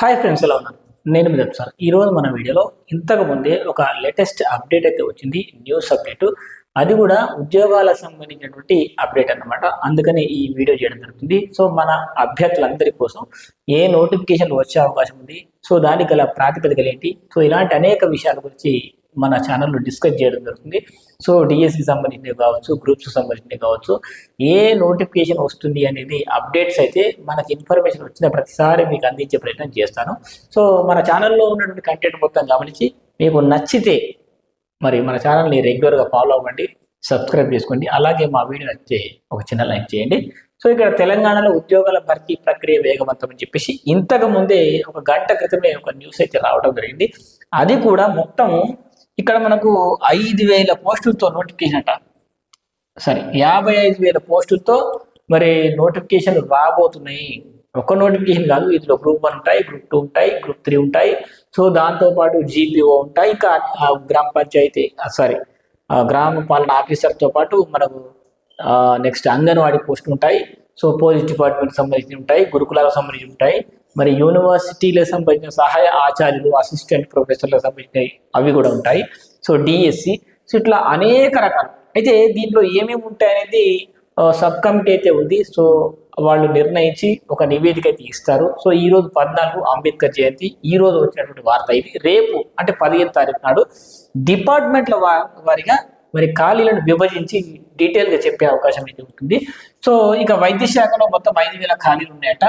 Hi friends ఎలా ఉన్నారు? నేను మీద సార్. ఈరోజు మన వీడియోలో ఇంతకు ముందే ఒక లేటెస్ట్ అప్డేట్ అయితే వచ్చింది న్యూస్ అప్డేట్ అది కూడా ఉద్యోగాలకు సంబంధించినటువంటి అప్డేట్ అన్నమాట. అందుకని ఈ వీడియో చేయడం జరుగుతుంది. సో మన అభ్యర్థులందరి కోసం ఏ నోటిఫికేషన్ వచ్చే అవకాశం ఉంది? సో దానికి గల ప్రాతిపదికలు ఏంటి? సో ఇలాంటి అనేక విషయాల గురించి మన ఛానల్లో డిస్కస్ చేయడం జరుగుతుంది. సో డిఎస్సికి సంబంధించినవి కావచ్చు గ్రూప్స్కి సంబంధించినవి కావచ్చు ఏ నోటిఫికేషన్ వస్తుంది అనేది అప్డేట్స్ అయితే మనకి ఇన్ఫర్మేషన్ వచ్చిన ప్రతిసారి మీకు అందించే ప్రయత్నం చేస్తాను. సో మన ఛానల్లో ఉన్నటువంటి కంటెంట్ మొత్తం గమనించి మీకు నచ్చితే మరి మన ఛానల్ని రెగ్యులర్గా ఫాలో అవ్వండి సబ్స్క్రైబ్ చేసుకోండి అలాగే మా వీడియో నచ్చితే ఒక చిన్న లైక్ చేయండి. సో ఇక్కడ తెలంగాణలో ఉద్యోగాల భర్తీ ప్రక్రియ వేగవంతం అని చెప్పేసి ఇంతకు ముందే ఒక గంట క్రితమే ఒక న్యూస్ అయితే రావడం జరిగింది. అది కూడా మొత్తం ఇక్కడ మనకు ఐదు వేల పోస్టులతో నోటిఫికేషన్ అట. సరే యాభై ఐదు వేల పోస్టులతో మరి నోటిఫికేషన్ రాబోతున్నాయి. ఒక నోటిఫికేషన్ కాదు ఇందులో గ్రూప్ వన్ ఉంటాయి గ్రూప్ టూ ఉంటాయి గ్రూప్ త్రీ ఉంటాయి. సో దాంతోపాటు జీపీఓ ఉంటాయి ఇంకా గ్రామ పంచాయతీ సారీ గ్రామ పాలన ఆఫీసర్తో పాటు మనకు నెక్స్ట్ అంగన్వాడీ పోస్టులు ఉంటాయి. సో పోలీస్ డిపార్ట్మెంట్ సంబంధించి ఉంటాయి గురుకులాలకు సంబంధించి ఉంటాయి. మరి యూనివర్సిటీలకు సంబంధించిన సహాయ ఆచార్యులు అసిస్టెంట్ ప్రొఫెసర్లకు సంబంధించినవి అవి కూడా ఉంటాయి. సో డిఎస్సి సో ఇట్లా అనేక రకాలు. అయితే దీంట్లో ఏమేమి ఉంటాయి అనేది సబ్ కమిటీ అయితే ఉంది. సో వాళ్ళు నిర్ణయించి ఒక నివేదిక అయితే ఇస్తారు. సో ఈ రోజు పద్నాలుగు అంబేద్కర్ జయంతి. ఈ రోజు వచ్చినటువంటి వార్త ఇది. రేపు అంటే పదిహేను తారీఖు నాడు డిపార్ట్మెంట్ల వారిగా మరి ఖాళీలను విభజించి డీటెయిల్గా చెప్పే అవకాశం అయితే ఉంటుంది. సో ఇక వైద్య శాఖలో మొత్తం ఐదు వేల ఖాళీలు ఉన్నాయట.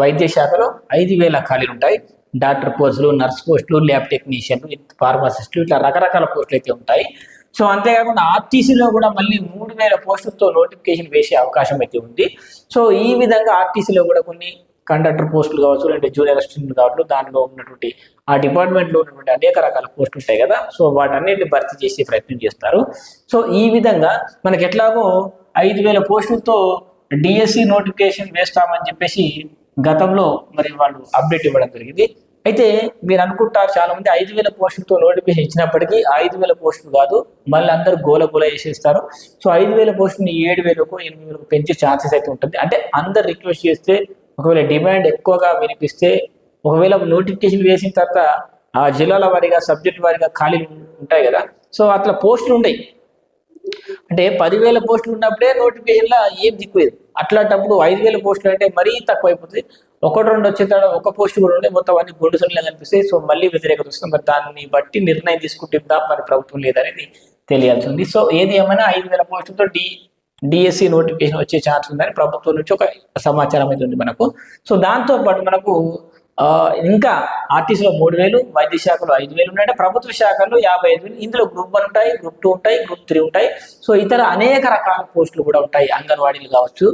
వైద్య శాఖలో ఐదు వేల ఖాళీలు ఉంటాయి. డాక్టర్ పోస్టులు నర్స్ పోస్టులు ల్యాబ్ టెక్నీషియన్లు ఫార్మసిస్టులు ఇట్లా రకరకాల పోస్టులు అయితే ఉంటాయి. సో అంతేకాకుండా ఆర్టీసీలో కూడా మళ్ళీ మూడు వేల పోస్టులతో నోటిఫికేషన్ వేసే అవకాశం అయితే ఉంది. సో ఈ విధంగా ఆర్టీసీలో కూడా కొన్ని కండక్టర్ పోస్టులు కావచ్చు లేదంటే జూనియర్ అసిస్టెంట్ కావచ్చు దానిలో ఉన్నటువంటి ఆ డిపార్ట్మెంట్లో ఉన్నటువంటి అనేక రకాల పోస్టులు ఉంటాయి కదా. సో వాటన్నిటిని భర్తీ చేసే ప్రయత్నం చేస్తారు. సో ఈ విధంగా మనకి ఎట్లాగో ఐదు వేల పోస్టులతో డిఎస్సి నోటిఫికేషన్ వేస్తామని చెప్పేసి గతంలో మరి వాళ్ళు అప్డేట్ ఇవ్వడం జరిగింది. అయితే మీరు అనుకుంటారు చాలా మంది ఐదు వేల పోస్టులతో నోటిఫికేషన్ ఇచ్చినప్పటికీ ఐదు వేల పోస్టులు కాదు మళ్ళీ అందరూ గోల గోల వేసేస్తారు సో ఐదు వేల పోస్టుని ఏడు వేలకు ఎనిమిది వేలకు పెంచే ఛాన్సెస్ అయితే ఉంటుంది. అంటే అందరు రిక్వెస్ట్ చేస్తే ఒకవేళ డిమాండ్ ఎక్కువగా వినిపిస్తే ఒకవేళ నోటిఫికేషన్ వేసిన తర్వాత ఆ జిల్లాల వారీగా సబ్జెక్ట్ వారీగా ఖాళీలు ఉంటాయి కదా. సో అట్లా పోస్టులు ఉంటాయి అంటే పదివేల పోస్టులు ఉన్నప్పుడే నోటిఫికేషన్లో ఏం దిక్కులేదు అట్లాంటప్పుడు ఐదు వేల పోస్టులు అంటే మరీ తక్కువ అయిపోతుంది ఒకటి రెండు వచ్చే తర్వాత ఒక పోస్ట్ కూడా ఉంటే మొత్తం అన్ని గుండు సొల్లు కనిపిస్తాయి. సో మళ్ళీ వ్యతిరేకత వస్తుంది. మరి దాన్ని బట్టి నిర్ణయం తీసుకుంటుందా మరి ప్రభుత్వం లేదనేది తెలియాల్సి ఉంది. సో ఏది ఏమైనా ఐదు వేల పోస్టులతో డి డిఎస్సి నోటిఫికేషన్ వచ్చే ఛాన్స్ ఉందని ప్రభుత్వం నుంచి ఒక సమాచారం అయితే ఉంది మనకు. సో దాంతో పాటు మనకు ఇంకా ఆర్టీసీలో మూడు వేలు వైద్య శాఖలో ఐదు వేలు ఉన్నాయంటే. ప్రభుత్వ శాఖల్లో యాభై ఐదు వేలు. ఇందులో గ్రూప్ వన్ ఉంటాయి గ్రూప్ టూ ఉంటాయి గ్రూప్ త్రీ ఉంటాయి. సో ఇతర అనేక రకాల పోస్టులు కూడా ఉంటాయి. అంగన్వాడీలు కావచ్చు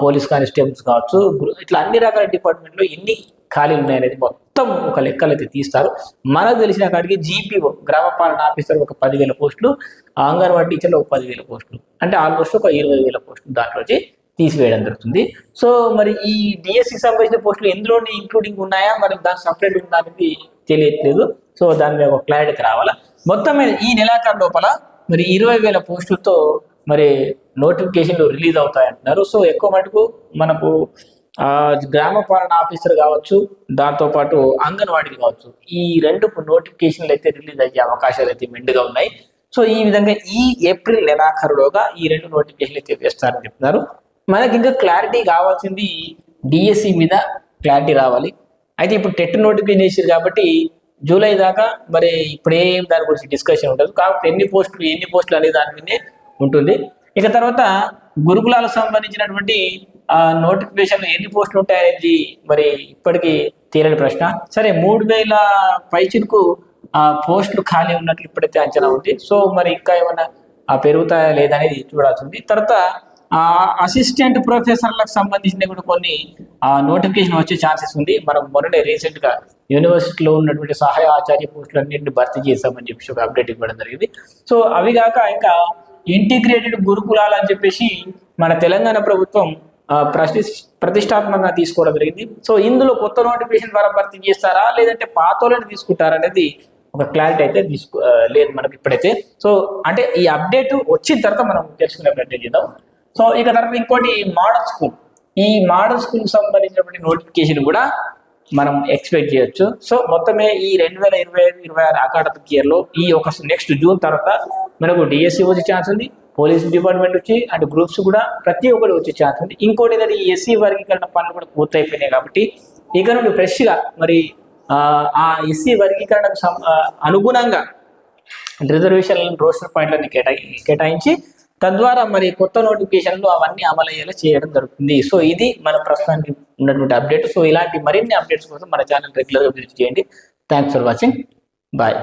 పోలీస్ కానిస్టేబుల్స్ కావచ్చు ఇట్లా అన్ని రకాల డిపార్ట్మెంట్లో ఎన్ని ఖాళీలు ఉన్నాయనేది మొత్తం ఒక లెక్కలు అయితే తీస్తారు. మనకు తెలిసిన కాడికి జీపీఓ గ్రామ పాలన ఆఫీసర్ ఒక పదివేల పోస్టులు అంగన్వాడీ టీచర్లు ఒక పదివేల పోస్టులు. అంటే ఆల్మోస్ట్ ఒక ఇరవై వేల పోస్టులు దాంట్లో వచ్చి తీసివేయడం జరుగుతుంది. సో మరి ఈ డిఎస్సి సంబంధించిన పోస్టులు ఎందులోని ఇంక్లూడింగ్ ఉన్నాయా? మరి దాని సపరేట్ ఉందా అనేది తెలియట్లేదు. సో దాని మీద ఒక క్లారిటీ రావాలా. మొత్తం మీద ఈ నెలాఖరు లోపల మరి ఇరవై వేల పోస్టులతో మరి నోటిఫికేషన్లు రిలీజ్ అవుతాయి అంటున్నారు సో ఎక్కువ మటుకు మనకు గ్రామ పాలన ఆఫీసర్ కావచ్చు దాంతోపాటు అంగన్వాడీలు కావచ్చు ఈ రెండు నోటిఫికేషన్లు అయితే రిలీజ్ అయ్యే అవకాశాలు అయితే మెండుగా ఉన్నాయి. సో ఈ విధంగా ఈ ఏప్రిల్ నెలాఖరులోగా ఈ రెండు నోటిఫికేషన్లు అయితే వేస్తారని చెప్తున్నారు. మనకి ఇంకా క్లారిటీ కావాల్సింది డిఎస్సి మీద క్లారిటీ రావాలి. అయితే ఇప్పుడు టెట్ నోటిఫికేషన్ వేసారు కాబట్టి జూలై దాకా మరి ఇప్పుడు ఏం దాని గురించి డిస్కషన్ ఉంటుంది కాబట్టి ఎన్ని పోస్టులు ఎన్ని పోస్టులు అనే దాని మీదే ఉంటుంది. ఇక తర్వాత గురుకులాలకు సంబంధించినటువంటి నోటిఫికేషన్ ఎన్ని పోస్టులు ఉంటాయనేది మరి ఇప్పటికీ తీరని ప్రశ్న. సరే మూడు వేల పైచిలకు ఆ పోస్టులు ఖాళీ ఉన్నట్లు ఇప్పుడైతే అంచనా ఉంది. సో మరి ఇంకా ఏమైనా పెరుగుతాయా లేదా అనేది చూడాల్సి ఉంది. తర్వాత ఆ అసిస్టెంట్ ప్రొఫెసర్లకు సంబంధించిన కూడా కొన్ని ఆ నోటిఫికేషన్ వచ్చే ఛాన్సెస్ ఉంది. మనం మొన్ననే రీసెంట్గా యూనివర్సిటీలో ఉన్నటువంటి సహాయ ఆచార్య పోస్టులు అన్నింటిని భర్తీ చేస్తామని చెప్పేసి ఒక అప్డేట్ ఇవ్వడం జరిగింది. సో అవి కాక ఇంకా ఇంటిగ్రేటెడ్ గురుకులాలు అని చెప్పేసి మన తెలంగాణ ప్రభుత్వం ప్రతి ప్రతిష్టాత్మకంగా తీసుకోవడం జరిగింది. సో ఇందులో కొత్త నోటిఫికేషన్ ద్వారా భర్తీ చేస్తారా? లేదంటే పాతోళ్ళని తీసుకుంటారా అనేది ఒక క్లారిటీ అయితే తీసుకో లేదు మనకి ఇప్పుడైతే. సో అంటే ఈ అప్డేట్ వచ్చిన తర్వాత మనం తెలుసుకునే ప్రయత్నం చేద్దాం. సో ఇక తర్వాత ఇంకోటి మోడల్ స్కూల్. ఈ మోడల్ స్కూల్ సంబంధించినటువంటి నోటిఫికేషన్ కూడా మనం ఎక్స్పెక్ట్ చేయొచ్చు. సో మొత్తమే ఈ రెండు వేల ఇరవై ఐదు ఇరవై ఆరు అకాడమిక్ ఇయర్లో ఈ ఒక నెక్స్ట్ జూన్ తర్వాత మనకు డిఎస్సి వచ్చే ఛాన్స్ ఉంది పోలీస్ డిపార్ట్మెంట్ వచ్చి అండ్ గ్రూప్స్ కూడా ప్రతి ఒక్కరు వచ్చే ఛాన్స్ ఉంది. ఇంకోటి ఏంటంటే ఈ ఎస్సీ వర్గీకరణ పనులు కూడా పూర్తయిపోయినాయి కాబట్టి ఇక నుండి ఫ్రెష్గా మరి ఆ, ఎస్సీ వర్గీకరణకు అనుగుణంగా రిజర్వేషన్ రోస్టర్ పాయింట్లని కేటాయి కేటాయించి తద్వారా మరి కొత్త నోటిఫికేషన్లు అవన్నీ అమలు అయ్యేలా చేయడం జరుగుతుంది. సో ఇది మన ప్రస్తుతానికి ఉన్నటువంటి అప్డేట్ సో ఇలాంటి మరిన్ని అప్డేట్స్ కోసం మన ఛానల్ రెగ్యులర్గా విజిట్ చేయండి. Thanks for watching bye